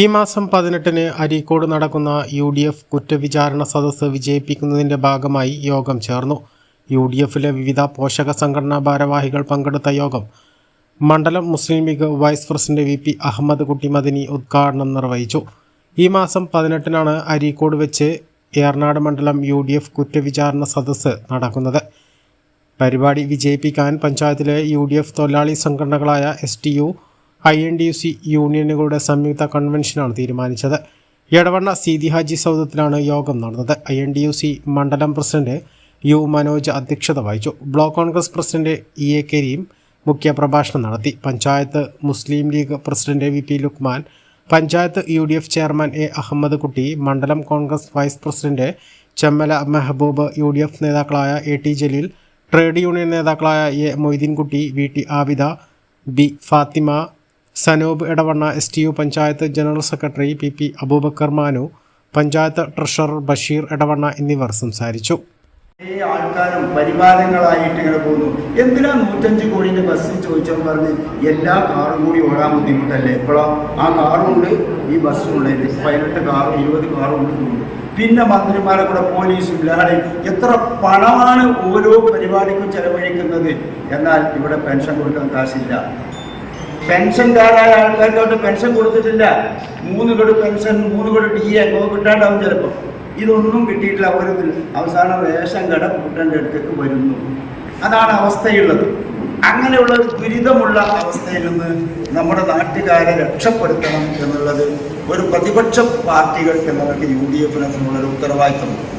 ഈ മാസം പതിനെട്ടിന് അരീക്കോട് നടക്കുന്ന യു ഡി എഫ് കുറ്റവിചാരണ സദസ്സ് വിജയിപ്പിക്കുന്നതിന്റെ ഭാഗമായി യോഗം ചേർന്നു. യു ഡി എഫിലെ വിവിധ പോഷക സംഘടനാ ഭാരവാഹികൾ പങ്കെടുത്ത യോഗം മണ്ഡലം Muslim League vice president V P Ahammed Kutty Madani ഉദ്ഘാടനം നിർവഹിച്ചു. ഈ മാസം പതിനെട്ടിനാണ് അരീക്കോട് വെച്ച് ഏർനാട് മണ്ഡലം യു ഡി എഫ് കുറ്റവിചാരണ സദസ്സ് നടക്കുന്നത്. പരിപാടി വിജയിപ്പിക്കാൻ പഞ്ചായത്തിലെ യു ഡി എഫ് തൊഴിലാളി സംഘടനകളായ S T U I N D U C യൂണിയനുകളുടെ സംയുക്ത കൺവെൻഷനാണ് തീരുമാനിച്ചത്. എടവണ്ണ സീതി ഹാജി സൗദത്തിലാണ് യോഗം നടന്നത്. I N D U C മണ്ഡലം പ്രസിഡന്റ് യു മനോജ് അധ്യക്ഷത വഹിച്ചു. Block Congress president E A Kareem മുഖ്യ പ്രഭാഷണം നടത്തി. Panchayat Muslim League president V P Lukman panchayat U D F chairman A Ahammed Kutty മണ്ഡലം Congress vice president Chemmala Mehaboob U D F നേതാക്കളായ A T Jaleel trade union നേതാക്കളായ A Moideenkutty V T Abida B Fathima Sanoob Edavanna S T U panchayat general secretary P P Abubakker Manu panchayat treasurer Basheer Edavanna എന്നിവർ സംസാരിച്ചു. ആൾക്കാരും പരിപാലങ്ങളായിട്ട് ഇങ്ങനെ പോകുന്നു. എന്തിനാ നൂറ്റഞ്ച് കോടിന്റെ bus ചോദിച്ചാൽ പറഞ്ഞ് എല്ലാ കാറും കൂടി ഓടാൻ ബുദ്ധിമുട്ടല്ലേ? ഇപ്പോഴോ ആ കാറും ഉണ്ട് ഈ ബസ്സും ഉള്ളത് പതിനെട്ട് കാറും ഇരുപത് കാറും ഉണ്ട് പിന്നെ മന്ത്രിമാരെ കൂടെ പോലീസും ലഹളയും എത്ര പണമാണ് ഓരോ പരിപാടിക്കും ചെലവഴിക്കുന്നത്? എന്നാൽ ഇവിടെ പെൻഷൻ കൊടുക്കാൻ കാശില്ല. പെൻഷൻകാരായ ആൾക്കാർക്കോട്ട് പെൻഷൻ കൊടുത്തിട്ടില്ല. മൂന്ന് ഗഡു പെൻഷൻ മൂന്ന് ഗഡു ഡി എ കിട്ടാണ്ടാവും ചിലപ്പോൾ ഇതൊന്നും കിട്ടിയിട്ടില്ല അവരതിൽ അവസാനം റേഷൻ കട കൂട്ടേണ്ട അടുത്തേക്ക് വരുന്നു. അതാണ് അവസ്ഥയുള്ളത്. അങ്ങനെയുള്ള ദുരിതമുള്ള അവസ്ഥയിൽ നിന്ന് നമ്മുടെ നാട്ടുകാരെ രക്ഷപ്പെടുത്തണം എന്നുള്ളത് ഒരു പ്രതിപക്ഷ പാർട്ടികൾ എന്നവർക്ക് യു ഡി എഫിനുള്ളൊരു ഉത്തരവാദിത്തമുണ്ട്